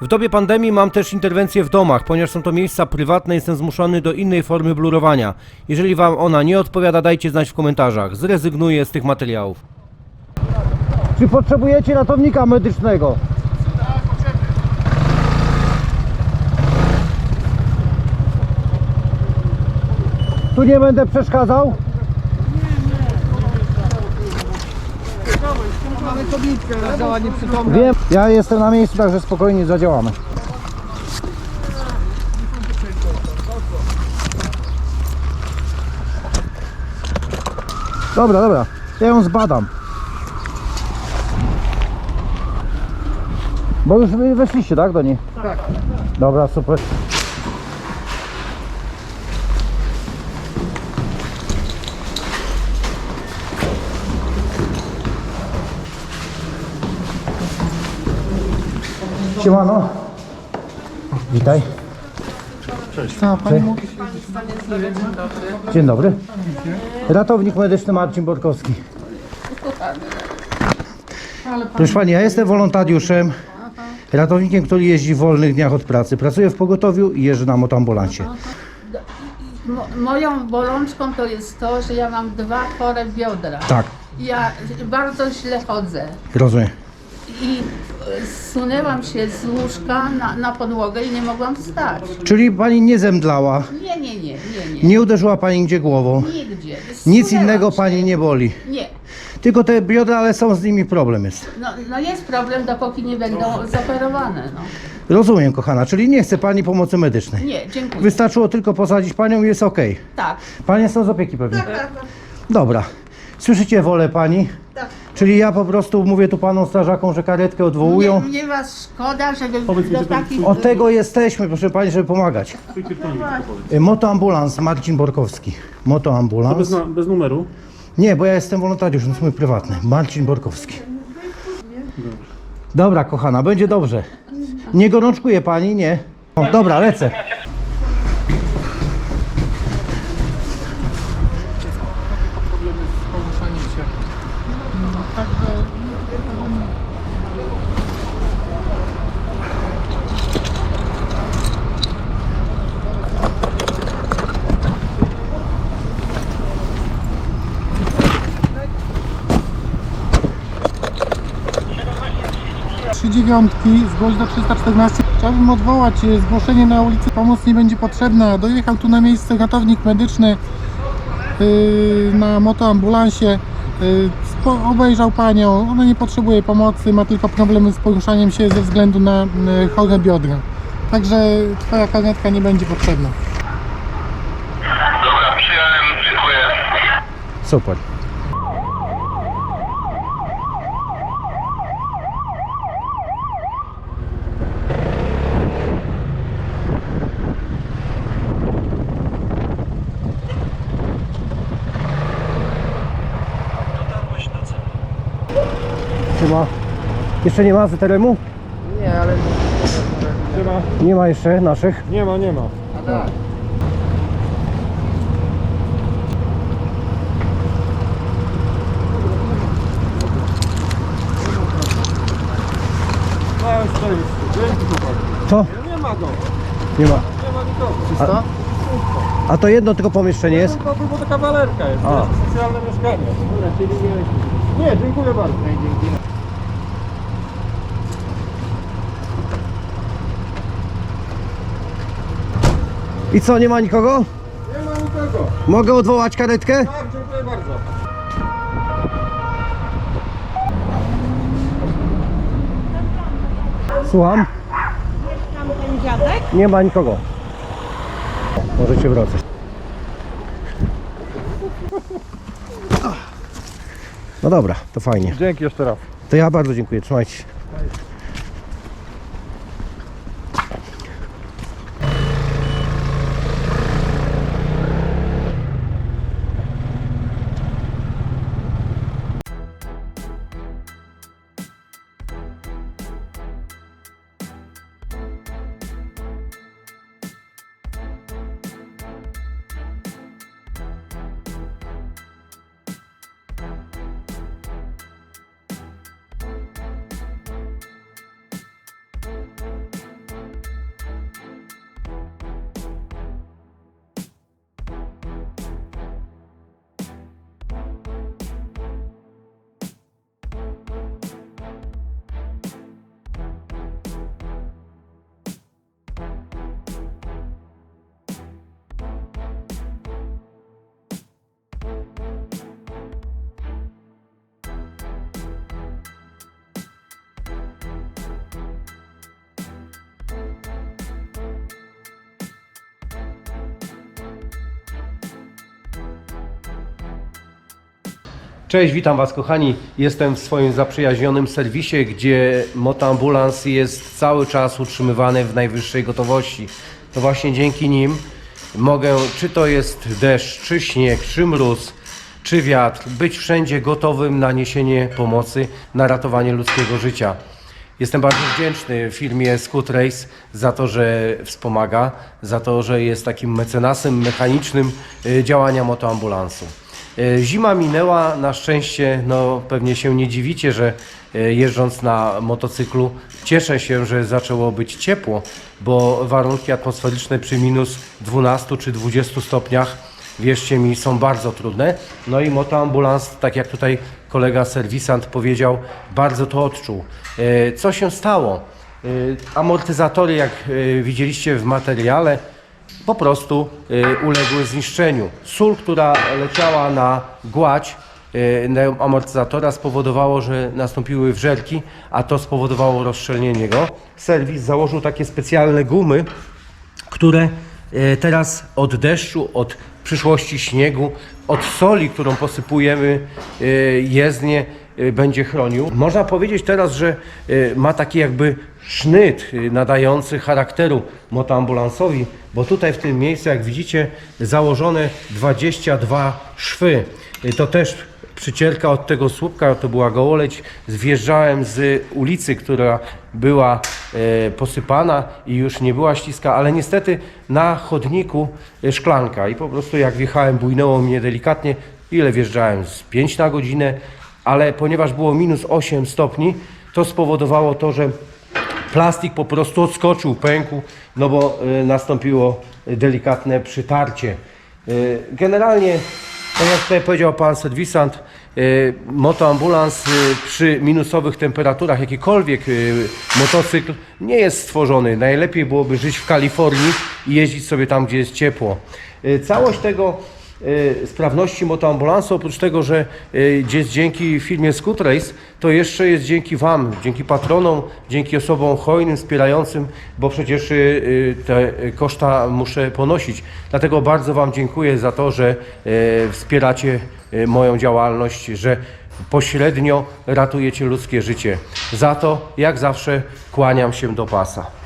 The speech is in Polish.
W dobie pandemii mam też interwencje w domach, ponieważ są to miejsca prywatne, jestem zmuszony do innej formy blurowania. Jeżeli Wam ona nie odpowiada, dajcie znać w komentarzach. Zrezygnuję z tych materiałów. Czy potrzebujecie ratownika medycznego? Tu nie będę przeszkadzał? Mamy kobietkę, leżała nieprzytomna. Wiem, ja jestem na miejscu, także spokojnie zadziałamy. Dobra, dobra, ja ją zbadam. Bo już wy weszliście, tak, do niej? Tak. Dobra, super. Siemano. Witaj. Co, pani mówi? Dzień dobry. Ratownik medyczny Marcin Borkowski. Proszę Pani, ja jestem wolontariuszem, ratownikiem, który jeździ w wolnych dniach od pracy. Pracuję w pogotowiu i jeżdżę na motoambulancie. Mo- moją bolączką to jest to, że ja mam dwa chore biodra. Tak, Ja bardzo źle chodzę rozumiem. I zsunęłam się z łóżka na, na podłogę i nie mogłam wstać. Czyli Pani nie zemdlała, Nie, nie, nie, nie, nie. nie uderzyła Pani nigdzie głową, Nigdzie. nic Zsunęłam innego się. Pani nie boli. Nie. Tylko te biodra, ale są z nimi problem jest. No, no jest problem, dopóki nie będą zoperowane. No. Rozumiem, kochana, czyli nie chce Pani pomocy medycznej. Nie, dziękuję. Wystarczyło tylko posadzić Panią i jest ok. Tak. Panie są z opieki pewnie. Dobra. Słyszycie wolę Pani? Czyli ja po prostu mówię tu Panom strażakom, że karetkę odwołują. Mnie, mnie was szkoda, żeby do takich... Od tego jesteśmy, proszę Pani, żeby pomagać. Y, Motoambulans, Marcin Borkowski. Bez, Motoambulans. na, bez numeru. Nie, bo ja jestem wolontariuszem, to jest mój prywatny. Marcin Borkowski. Dobra, kochana, będzie dobrze. Nie gorączkuje Pani? Nie. O, dobra, lecę. Trzy dziewiątki, zgłoś do 314. Chciałbym odwołać e, zgłoszenie na ulicy. Pomoc nie będzie potrzebna. Dojechał tu na miejsce ratownik medyczny yy, na motoambulansie. Yy, spo- obejrzał panią. Ona nie potrzebuje pomocy, ma tylko problemy z poruszaniem się ze względu na chore biodra. Także twoja karetka nie będzie potrzebna. Dobra, przyjąłem, dziękuję. Super. Chyba. Jeszcze nie ma ZRM-u? Nie, ale Nie ma, Nie ma jeszcze naszych. nie ma, nie ma. No, już to jest. Dzięki chłopaki. Co? Nie ma go, Nie ma. nie ma nikogo. A to jedno tylko pomieszczenie jest? To tylko to kawalerka jest, A. to jest socjalne mieszkanie. Nie, dziękuję bardzo. I co, nie ma nikogo? Nie ma nikogo. Mogę odwołać karetkę? Tak, dziękuję bardzo. Słucham? Nie ma nikogo. Możecie wracać. No dobra, to fajnie. Dzięki jeszcze raz. To ja bardzo dziękuję, trzymajcie się. Cześć, witam Was kochani. Jestem w swoim zaprzyjaźnionym serwisie, gdzie motoambulans jest cały czas utrzymywany w najwyższej gotowości. To właśnie dzięki nim mogę, czy to jest deszcz, czy śnieg, czy mróz, czy wiatr, być wszędzie gotowym na niesienie pomocy, na ratowanie ludzkiego życia. Jestem bardzo wdzięczny firmie Scoot Race za to, że wspomaga, za to, że jest takim mecenasem mechanicznym y, działania motoambulansu. Y, Zima minęła, na szczęście, no pewnie się nie dziwicie, że y, jeżdżąc na motocyklu cieszę się, że zaczęło być ciepło, bo warunki atmosferyczne przy minus 12 czy 20 stopniach wierzcie mi, są bardzo trudne. No i motoambulans, tak jak tutaj kolega serwisant powiedział, bardzo to odczuł. E, Co się stało? E, Amortyzatory, jak e, widzieliście w materiale, po prostu e, uległy zniszczeniu. Sól, która leciała na gładź na amortyzatora spowodowało, że nastąpiły wrzerki, a to spowodowało rozszczelnienie go. Serwis założył takie specjalne gumy, które e, teraz od deszczu, od przyszłości śniegu, od soli, którą posypujemy jezdnie, będzie chronił. Można powiedzieć teraz, że ma taki jakby sznyt e, nadający charakteru motoambulansowi, bo tutaj w tym miejscu, jak widzicie, założone 22 szwy. E, To też przycierka od tego słupka, to była gołoleć. Zjeżdżałem z ulicy, która była e, posypana i już nie była śliska, ale niestety na chodniku e, szklanka i po prostu jak wjechałem, bujnęło mnie delikatnie. Ile wjeżdżałem? Z 5 na godzinę, ale ponieważ było minus 8 stopni, to spowodowało to, że plastik po prostu odskoczył, pękł, no bo y, nastąpiło delikatne przytarcie. Y, generalnie, tak jak tutaj powiedział pan serwisant, y, motoambulans przy minusowych temperaturach, jakikolwiek motocykl nie jest stworzony. Najlepiej byłoby żyć w Kalifornii i jeździć sobie tam, gdzie jest ciepło. Całość tego sprawności motoambulansu, oprócz tego, że y, jest dzięki firmie Scoot Race, to jeszcze jest dzięki Wam, dzięki patronom, dzięki osobom hojnym, wspierającym, bo przecież y, y, te koszta muszę ponosić. Dlatego bardzo Wam dziękuję za to, że y, wspieracie y, moją działalność, że pośrednio ratujecie ludzkie życie. Za to, jak zawsze, kłaniam się do pasa.